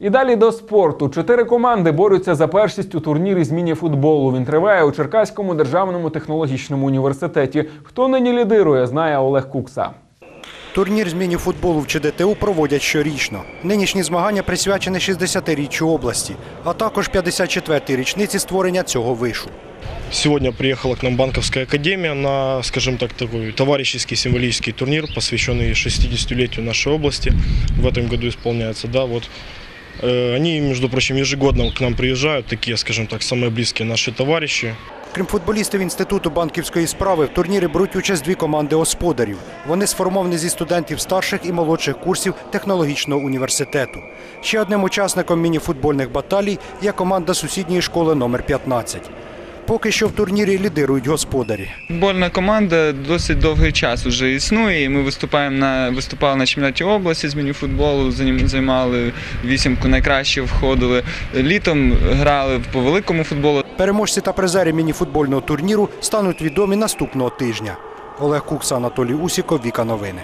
І далі до спорту. Чотири команди борються за першість у турнірі з міні-футболу. Він триває у Черкаському державному технологічному університеті. Хто нині лідирує, знає Олег Кукса. Турнір з міні-футболу в ЧДТУ проводять щорічно. Нинішні змагання присвячені 60-річчю області, а також 54-й річниці створення цього вишу. Сегодня приехала к нам Банковская академия на, скажем так, такой товарищеский символический турнир, посвященный 60-летию нашей области. В этом году исполняется, да, вот. Э, Они, между прочим, ежегодно к нам приезжают, такие, скажем так, самые близкие наши товарищи. Крім футболістів інституту банківської справи, в турнірі беруть участь дві команди господарів. Вони сформовані зі студентів старших і молодших курсів технологічного університету. Ще одним учасником міні-футбольних баталій є команда сусідньої школи номер 15. Поки що в турнірі лідирують господарі. Футбольна команда досить довгий час вже існує. і Ми виступаємо на виступали на чемпіонаті області з мініфутболу, займали вісімку найкраще входили. Літом грали по великому футболу. Переможці та призери міні-футбольного турніру стануть відомі наступного тижня. Олег Кукса, Анатолій Усіков, Віка Новини.